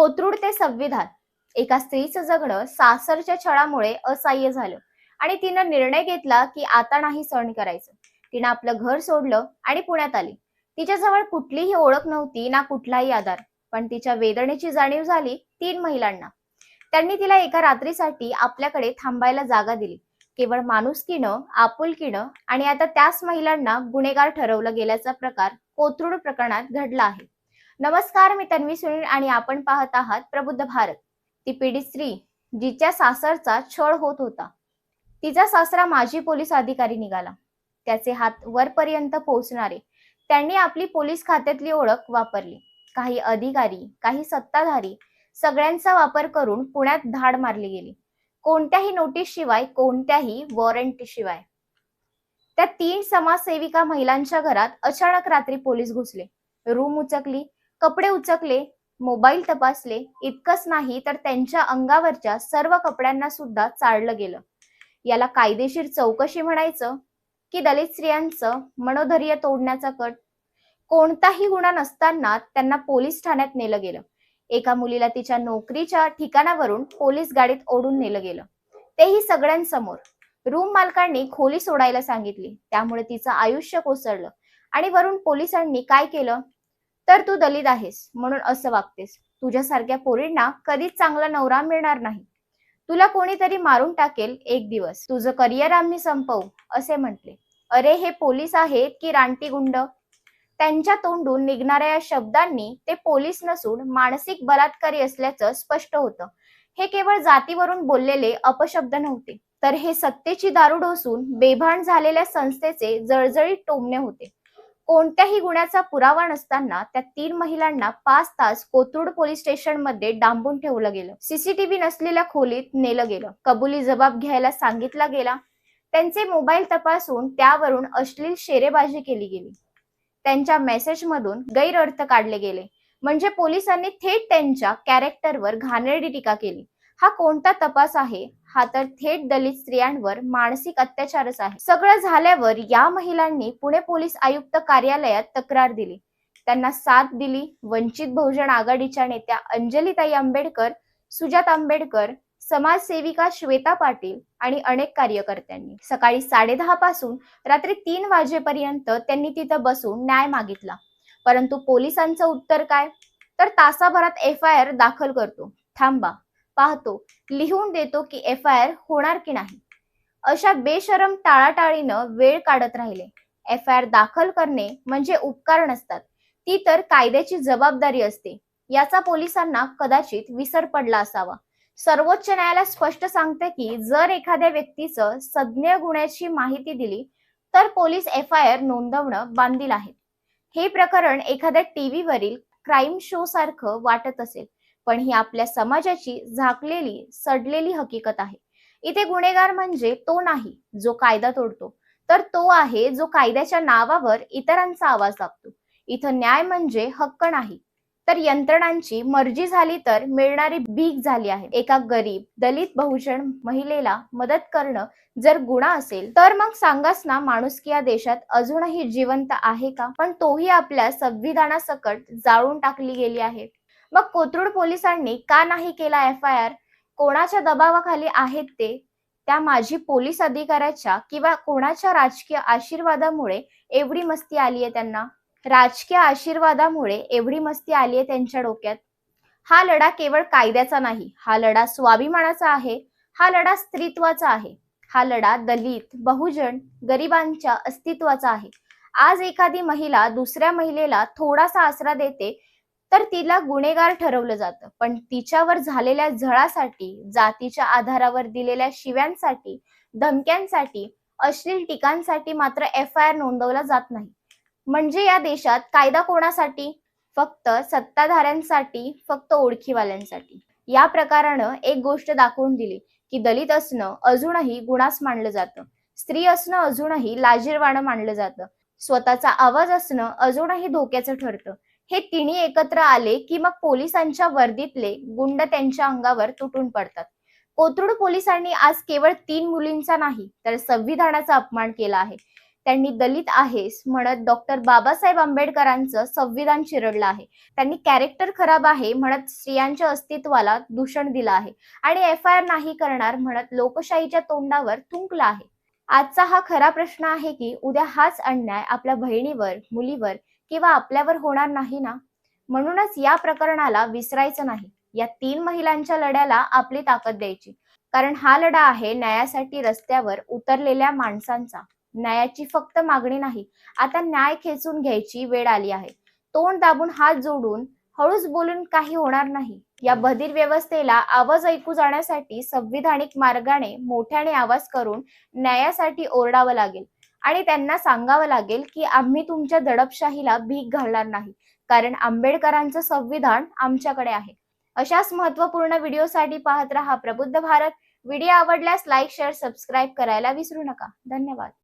कोथरूड ते संविधान. एका स्त्रीचं जगणं सासरच्या छळामुळे असह्य झालं. आणि तिनं निर्णय घेतला की आता नाही सहन करायचं. तिनं आपलं घर सोडलं आणि पुण्यात आली. तिच्याजवळ कुठलीही ओळख नव्हती ना कुठलाही आधार. पण तिच्या वेदनेची जाणीव झाली तीन महिलांना. त्यांनी तिला एका रात्रीसाठी आपल्याकडे थांबायला जागा दिली. केवळ माणुसकीनं आपुलकीनं आणि आता त्याच महिलांना गुन्हेगार ठरवलं गेल्याचा प्रकार कोथरूड प्रकरणात घडला आहे. नमस्कार मी तन्वी सुनील आणि आपण पाहत आहात प्रबुद्ध भारत. ती पीडित स्त्री जिच्या सासरचा छळ होत होता. तिचा सासरा माजी पोलीस अधिकारी निघाला. त्याचे हात वरपर्यंत पोहोचणारे त्यांनी आपली पोलीस खात्यातली ओळख वापरली. काही अधिकारी काही सत्ताधारी सगळ्यांचा वापर करून पुण्यात धाड मारली गेली. कोणत्याही नोटीस शिवाय कोणत्याही वॉरंट शिवाय. त्या तीन समाजसेविका महिलांच्या घरात अचानक रात्री पोलीस घुसले. रूम उचकली कपडे उचकले मोबाईल तपासले इतकंच नाही तर त्यांच्या अंगावरच्या सर्व कपड्यांना सुद्धा चाळलं गेलं. याला कायदेशीर चौकशी म्हणायचं की दलित स्त्रियांचं मनोधैर्य तोडण्याचा कट. कोणताही गुन्हा नसताना त्यांना पोलीस ठाण्यात नेलं गेलं. एका मुलीला तिच्या नोकरीच्या ठिकाणावरून पोलीस गाडीत ओढून नेलं गेलं. तेही सगळ्यांसमोर. रूम मालकांनी खोली सोडायला सांगितली. त्यामुळे तिचं आयुष्य कोसळलं. आणि वरून पोलिसांनी काय केलं? तर तू दलित आहेस म्हणून असं वागतेस. तुझ्यासारख्या पोरींना कधीच चांगला नवरा मिळणार नाही. तुला कोणीतरी मारून टाकेल एक दिवस. तुझं करिअर आम्ही संपवू असे म्हटले. अरे हे पोलीस आहेत की रानटी गुंड? त्यांच्या तोंडून निघणाऱ्या या शब्दांनी ते पोलीस नसून मानसिक बलात्कारी असल्याचं स्पष्ट होतं. हे केवळ जातीवरून बोललेले अपशब्द नव्हते. तर हे सत्तेची दारू ढोसून बेभान झालेल्या संस्थेचे जळजळीत टोमणे होते. कोणत्याही गुन्ह्याचा पुरावा नसताना त्या तीन महिलांना पाच तास कोथरूड पोलीस स्टेशनमध्ये डांबून ठेवलं गेलं. सीसीटीव्ही नसलेल्या खोलीत नेलं गेलं. कबुली जबाब घ्यायला सांगितला गेला. त्यांचे मोबाईल तपासून त्यावरून अश्लील शेरेबाजी केली गेली. त्यांच्या मेसेजमधून गैरअर्थ काढले गेले. म्हणजे पोलिसांनी थेट त्यांच्या कॅरेक्टरवर घाणेरडी टीका केली. हा कोणता तपास आहे? हा तर थेट दलित स्त्रियांवर मानसिक अत्याचारच आहे. सगळं झाल्यावर या महिलांनी पुणे पोलीस आयुक्त कार्यालयात तक्रार दिली. त्यांना साथ दिली. वंचित बहुजन आघाडीच्या नेत्या अंजलीताई आंबेडकर सुजात आंबेडकर समाजसेविका श्वेता पाटील आणि अनेक कार्यकर्त्यांनी. सकाळी साडेदहा पासून रात्री तीन वाजेपर्यंत त्यांनी तिथं बसून न्याय मागितला. परंतु पोलिसांचं उत्तर काय? तर तासाभरात एफ आय आर दाखल करतो. थांबा. पाहतो लिहून देतो की एफ आय आर होणार की नाही. अशा बेशरम टाळाटाळीनं वेळ काढत राहिले. एफ आय आर दाखल करणे म्हणजे उपकार नसतात. ती तर कायद्याची जबाबदारी असते. याचा पोलिसांना कदाचित विसर पडला असावा. सर्वोच्च न्यायालय स्पष्ट सांगते की जर एखाद्या व्यक्तीचं सज्ञ गुन्ह्याची माहिती दिली तर पोलीस एफ आय आर नोंदवणं बांधील आहे. हे प्रकरण एखाद्या टीव्हीवरील क्राईम शो सारखं वाटत असेल. पण ही आपल्या समाजाची झाकलेली सडलेली हकीकत आहे. इथे गुन्हेगार म्हणजे तो नाही जो कायदा तोडतो. तर तो आहे जो कायद्याच्या नावावर इतरांचा आवाज दाबतो. इथं न्याय म्हणजे हक्क नाही. तर यंत्रणांची मर्जी झाली तर मिळणारी भीक झाली आहे. एका गरीब दलित बहुजन महिलेला मदत करणं जर गुन्हा असेल तर मग सांगास ना माणुसकी या देशात अजूनही जिवंत आहे का? पण तोही आपल्या संविधानासकट जाळून टाकली गेली आहे. मग कोथरूड पोलिसांनी का नाही केला एफ आय आर कोणाच्या दबावाखाली आहेत ते? त्या माजी पोलीस अधिकाऱ्याच्या किंवा कोणाच्या राजकीय आशीर्वादामुळे एवढी मस्ती आली आहे त्यांना? राजकीय आशीर्वादामुळे एवढी मस्ती आली आहे त्यांच्या डोक्यात? हा लढा केवळ कायद्याचा नाही हा लढा स्वाभिमानाचा आहे हा लढा स्त्रीत्वाचा आहे. हा लढा दलित बहुजन गरिबांच्या अस्तित्वाचा आहे. आज एखादी महिला दुसऱ्या महिलेला थोडासा आसरा देते तर तिला गुन्हेगार ठरवलं जातं. पण तिच्यावर झालेल्या झळासाठी जातीच्या आधारावर दिलेल्या शिव्यांसाठी धमक्यांसाठी अश्लील टीकांसाठी मात्र एफ आय आर नोंदवला जात नाही. म्हणजे या देशात कायदा कोणासाठी? फक्त सत्ताधाऱ्यांसाठी फक्त ओळखीवाल्यांसाठी. या प्रकारानं एक गोष्ट दाखवून दिली की दलित असणं अजूनही गुणास मानलं जातं. स्त्री असणं अजूनही लाजीरवाणं मानलं जातं. स्वतःचा आवाज असणं अजूनही धोक्याचं ठरतं. हे तिन्ही एकत्र आले की मग पोलिसांच्या वर्दीतले गुंड त्यांच्या अंगावर तुटून पडतात. कोथरूड पोलिसांनी आज केवळ तीन मुलींचा नाही तर संविधानाचा अपमान केला आहे. त्यांनी दलित आहेस म्हणत डॉक्टर बाबासाहेब आंबेडकरांचं संविधान चिरडलं आहे. त्यांनी कॅरेक्टर खराब आहे म्हणत स्त्रियांच्या अस्तित्वाला दूषण दिलं आहे. आणि एफ आय आर नाही करणार म्हणत लोकशाहीच्या तोंडावर थुंकलं आहे. आजचा हा खरा प्रश्न आहे की उद्या हाच अन्याय आपल्या बहिणीवर मुलीवर किंवा आपल्यावर होणार नाही ना? म्हणूनच या प्रकरणाला विसरायचं नाही. या तीन महिलांच्या लढ्याला आपली ताकद द्यायची. कारण हा लढा आहे न्यायासाठी रस्त्यावर उतरलेल्या माणसांचा. न्यायाची फक्त मागणी नाही. आता न्याय खेचून घ्यायची वेळ आली आहे. तोंड दाबून हात जोडून हळूच बोलून काही होणार नाही. या बधीर व्यवस्थेला आवाज ऐकू जाण्यासाठी संविधानिक मार्गाने मोठ्याने आवाज करून न्यायासाठी ओरडावं लागेल. आणि त्यांना सांगावं लागेल की आम्ही तुमच्या दडपशाहीला भीक घालणार नाही. कारण आंबेडकरांचं संविधान आमच्याकडे आहे. अशाच महत्त्वपूर्ण व्हिडिओसाठी पाहत रहा प्रबुद्ध भारत. व्हिडिओ आवडल्यास लाईक शेअर सबस्क्राईब करायला विसरू नका. धन्यवाद.